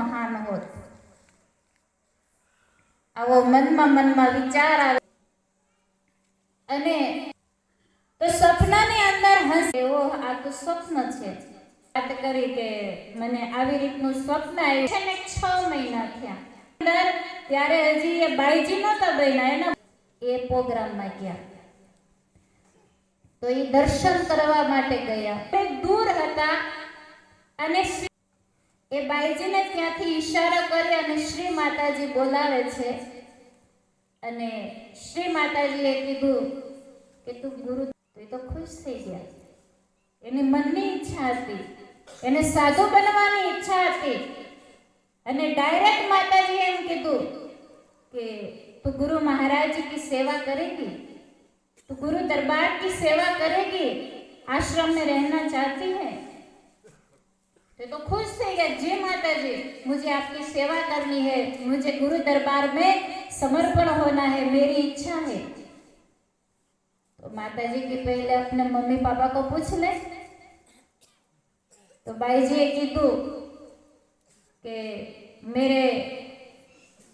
મહાન હોત. આવો મનમાં મનમાં વિચાર આવે. અને તો સપનાની અંદર હસ એવો આ તો સ્વપ્ન છે. વાત કરી કે મને આવી રીતનું સ્વપ્ન આવ્યું. છે ને છ મહિના થયા. અંદર ત્યારે હજી એ બાઈજી નહોતા બન્યા. એના એ પ્રોગ્રામમાં ગયા. તો એ દર્શન કરવા માટે ગયા. દૂર હતા અને એ બાઈજીને ત્યાંથી ઈશારો કરી અને શ્રી માતાજી બોલાવે છે અને શ્રી માતાજીએ કીધું કે તું ગુરુ તો એ તો ખુશ થઈ ગયા એની મનની ઈચ્છા હતી એને સાધુ બનવાની ઈચ્છા હતી અને ડાયરેક્ટ માતાજીએ એમ કીધું કે તું ગુરુ महाराज की सेवा करेगी तो गुरु दरबार की सेवा करेगी आश्रम में रहना चाहती है तो तो खुश થઈ ગયા जी माताजी मुझे आपकी सेवा करनी है मुझे गुरु दरबार में समर्पण होना है मेरी इच्छा है तो माता जी की पहले अपने मम्मी पापा को पूछ ले तो बाई जी कीधु કે મેરે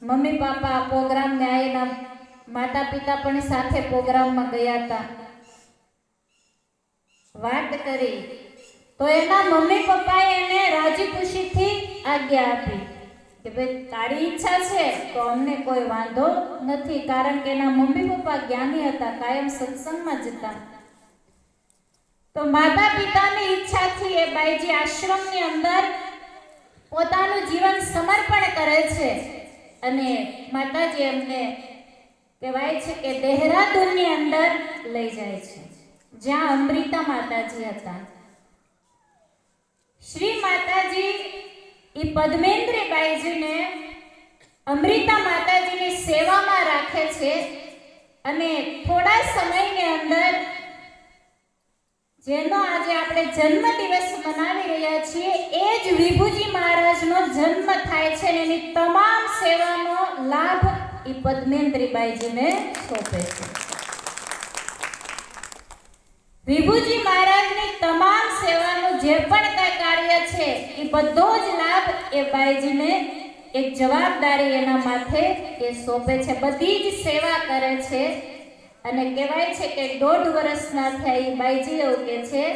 મમ્મી પાપા પ્રોગ્રામને આવેલા માતા પિતા પણ સાથે પ્રોગ્રામમાં ગયા હતા વાત કરી તો એના મમ્મી પપ્પાએ એને રાજી ખુશીથી આજ્ઞા આપી કે ભાઈ, તારી ઈચ્છા છે તો અમને કોઈ વાંધો નથી, કારણ કે એના મમ્મી પપ્પા જ્ઞાની હતા, કાયમ સત્સંગમાં જતા તો માતા પિતાની ઈચ્છાથી એ બાઈજી આશ્રમની અંદર પોતાનું જીવન સમર્પણ કરે છે અને માતાજી એમને કહેવાય છે કે દેહરાદૂનની અંદર લઈ જાય છે, જ્યાં અમૃતા માતાજી હતા. શ્રી માતાજી, એ પદ્મેન્દ્રીબાઈજીને અમૃતા માતાજીની સેવામાં રાખે છે અને થોડા સમયની અંદર જેનો આજે આપણે જન્મ દિવસ મનાવી રહ્યા છીએ, એ જ વિભુજી મહારાજનો જન્મ થાય છે અને એની તમામ સેવાનો લાભ એ પદ્મેન્દ્રીબાઈજીને સોંપે છે. વિભુજી મહારાજની છે. એ બધો જ લાભ એ બાઈજીને એક જવાબદારી એના માથે એ સોંપે છે. બધી જ સેવા કરે છે. અને કહેવાય છે કે દોઢ વર્ષના થયા એ બાઈજી એવું કે છે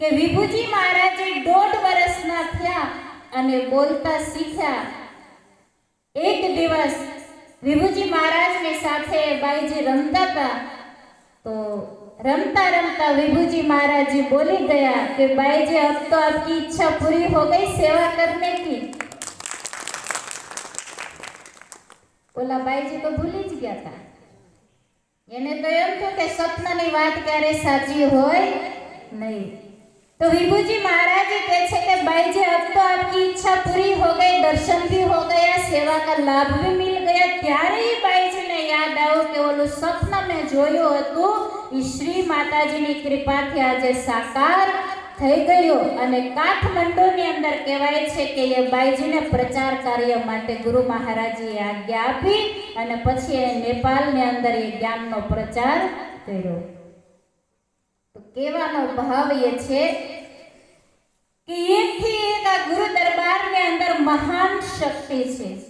કે વિભુજી મહારાજે દોઢ વર્ષના થયા અને બોલતા શીખ્યા. એક દિવસ વિભુજી મહારાજની સાથે બાઈજી રમતા હતા. તો રમતા રમતા વિભુજી महाराज जी बोली गया कि बाई जी अब तो आपकी इच्छा पूरी हो गई सेवा करने की ઓલા બાઈજી તો ભૂલી જ ગયા હતા એને તો એમ થયું કે સ્વપ્નની વાત ક્યારે સાચી હોય નહીં तो विभू जी महाराज जी कहते हैं कि भाई जी अब तो आपकी इच्छा पूरी हो गई दर्शन भी हो गया सेवा का लाभ भी मिल गया ત્યારે ही બાઈજી ને યાદ આવ્યું કે ઓલું સ્વપ્ન મેં જોયું હતું એ શ્રી માતાજીની કૃપાથી આજે સાકાર થઈ ગયો અને કાઠમંડુની અંદર કહેવાય છે કે એ બાઈજીને પ્રચાર કાર્ય માટે ગુરુ મહારાજીએ આજ્ઞા આપી અને પછી એ નેપાળની અંદર એ જ્ઞાનનો પ્રચાર કર્યો. તો કહેવાનો ભાવ એ છે કે એકથી એક આ ગુરુ દરબારની અંદર મહાન શક્તિ છે.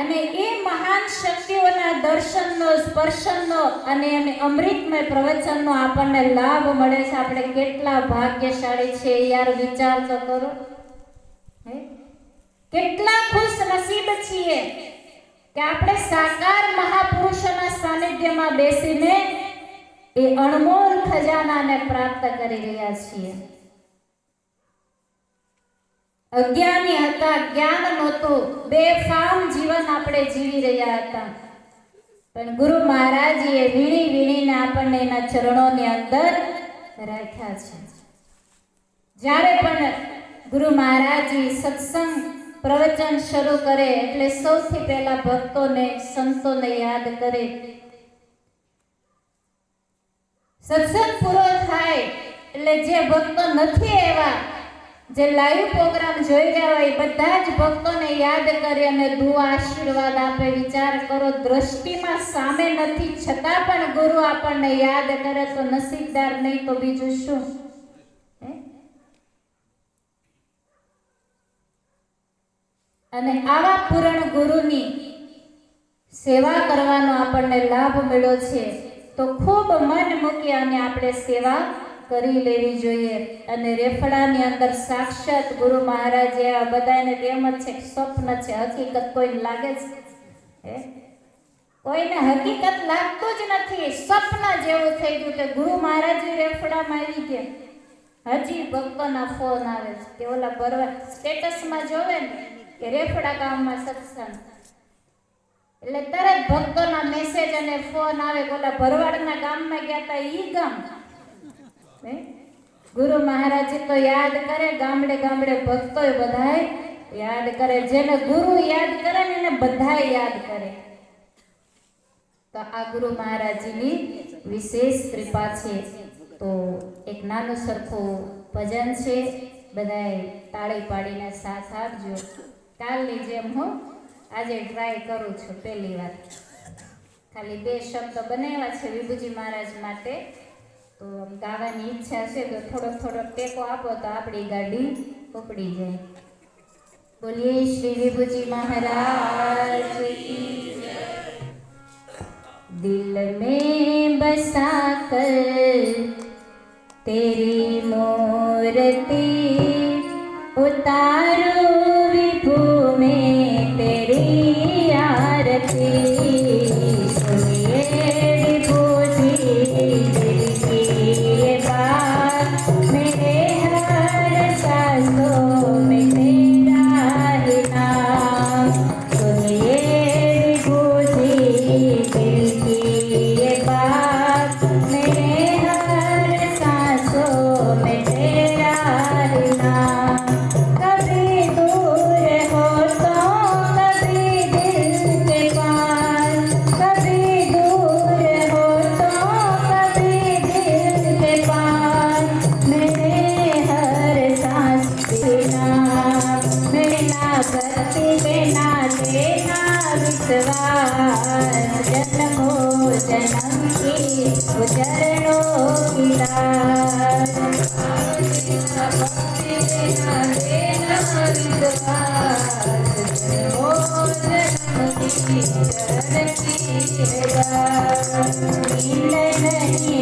અને એ મહાન શક્તિઓના દર્શનનો, સ્પર્શનનો અને એને અમૃતમય પ્રવચનનો આપણને લાભ મળે છે. આપણે કેટલા ભાગ્યશાળી છે યાર વિચાર તો કરો? કેટલા ખુશ નસીબ છીએ કે આપણે સાકાર મહાપુરુષોના સાનિધ્યમાં બેસીને એ અણમોલ ખજાનાને પ્રાપ્ત કરી રહ્યા છીએ. અજ્ઞાની હતા, જ્ઞાન નહોતું. બેફામ જીવન આપણે જીવી રહ્યા હતા. પણ ગુરુ મહારાજીએ વીણી વીણીને આપણને એના ચરણોની અંદર રાખ્યા છે. જ્યારે પણ ગુરુ મહારાજી સત્સંગ પ્રવચન શરૂ કરે, એટલે સૌથી પહેલા ભક્તોને, સંતોને યાદ કરે. સત્સંગ પૂરો થાય, એટલે જે ભક્તો નથી એવા જે લાઈવ પ્રોગ્રામ જોઈ રહ્યા હોય બધા જ ભક્તોને યાદ કરી અને દુઆ આશીર્વાદ આપે, વિચાર કરો, દ્રષ્ટિમાં સામે નથી, છતાં પણ ગુરુ આપણને યાદ કરે તો નસીબદાર નહીં તો બીજું શું? અને આવા પૂરણ ગુરુની સેવા કરવાનો આપણને લાભ મળ્યો છે, તો ખૂબ મન મૂકી અને આપણે સેવા કરી લેવી જોઈએ. અને રેફડાની અંદર સાક્ષાત ગુરુ મહારાજ એવા બધાને તેમ જ છે સ્વપ્ન છે, હકીકત કોઈને લાગે છે કોઈને હકીકત લાગતું જ નથી. સ્વપ્ન જેવું થઈ ગયું કે ગુરુ મહારાજ રેફડામાં આવી ગયા. હજી ભક્તોના ફોન આવે છે. કે ઓલા ભરવા સ્ટેટસમાં જોવે ને કે રેફડા ગામમાં સત્સંગ. એટલે તરત ભક્તોના મેસેજ અને ફોન આવે ઓલા ભરવાડના ગામમાં ગયા હતા ઈ ગામ? ગુરુ મહારાજ તો યાદ કરે, ગામડે ગામડે ભક્તો બધાય યાદ કરે. જેને ગુરુ યાદ કરે ને એને બધાય યાદ કરે. તો આ ગુરુ મહારાજની વિશેષ કૃપા છે. તો એક નાનું સરખું ભજન છે. બધાએ તાળી પાડીને સાથ આપજો. કાલની જેમ હું. આજે ટ્રાય કરું છું પહેલી વાર. ખાલી બે શબ્દ બનાવ્યા છે વિભુજી મહારાજ માટે. તો આમ ગાવાની ઈચ્છા છે તો થોડોક થોડોક ટેકો આપો તો આપણી ગાડી ઉપડી જાય બોલીએ શ્રી વિભુજી મહારાજ કી दिल में बसा कर तेरी मूर्ति उतारो नहीं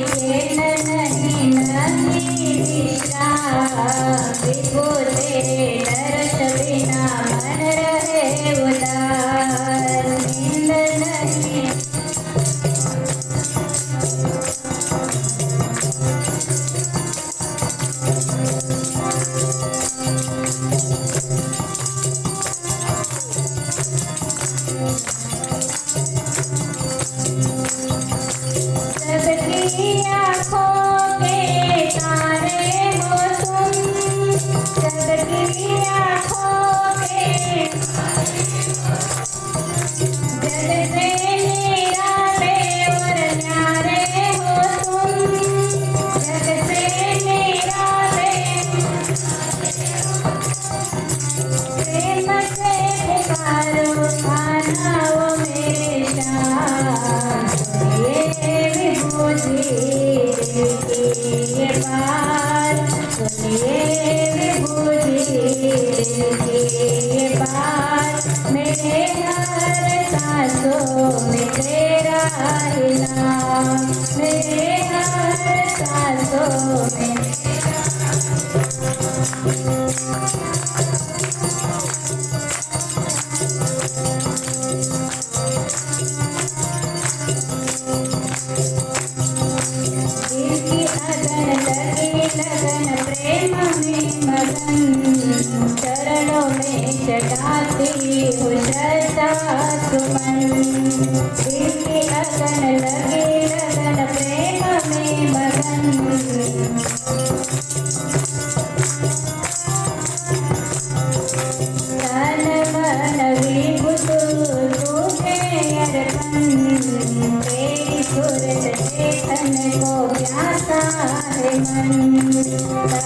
तेरी सूरत चेतन को प्यासा है मन तन मन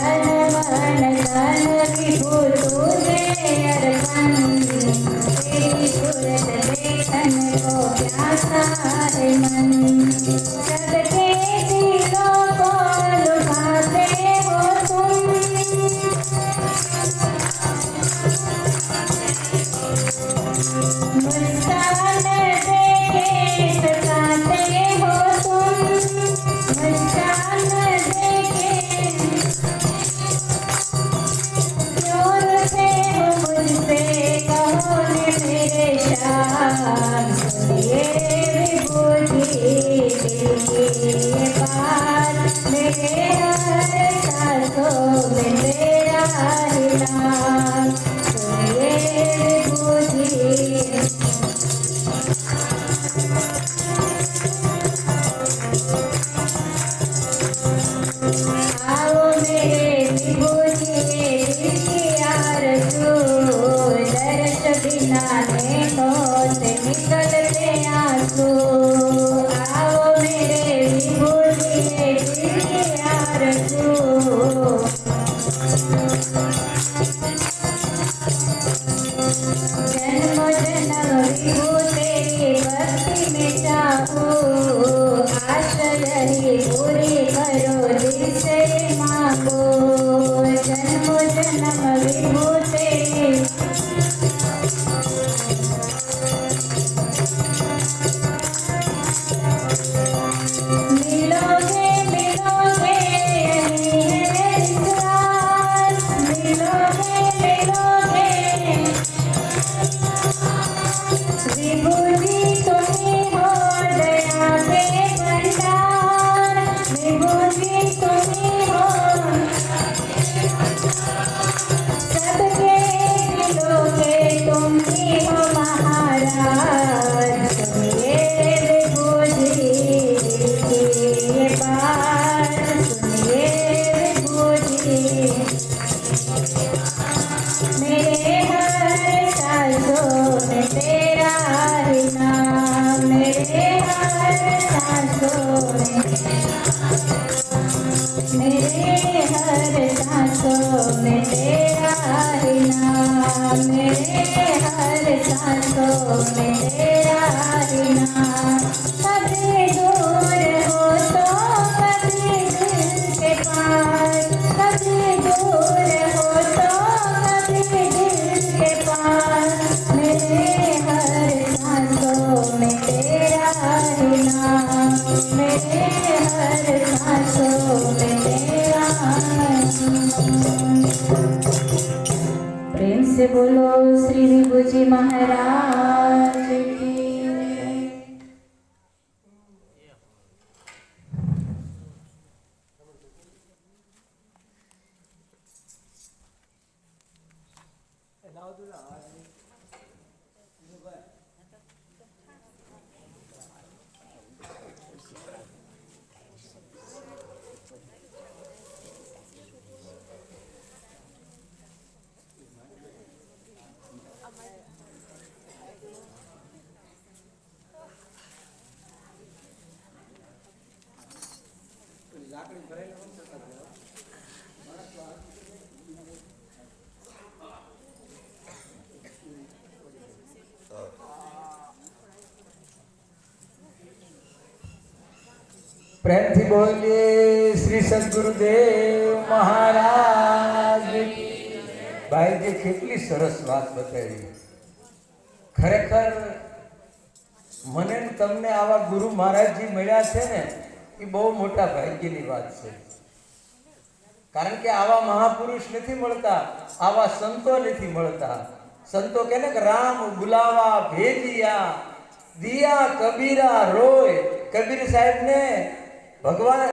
લાકડી ભરેલું પ્રેમથી બોલીએ શ્રી સદગુરુદેવ મહારાજ. ભાઈજી, કેટલી સરસ વાત બતાવી. ખરેખર મને તમને આવા ગુરુ મહારાજજી મળ્યા છે ને, એ બહુ મોટા ભાગ્યની વાત છે. કારણ કે આવા મહાપુરુષ નથી મળતા, આવા સંતો નથી મળતા. સંતો કે ને રામ, ગુલાવા, ભેજિયા, દિયા, કબીરા, રોય. કબીર સાહેબને ભગવાન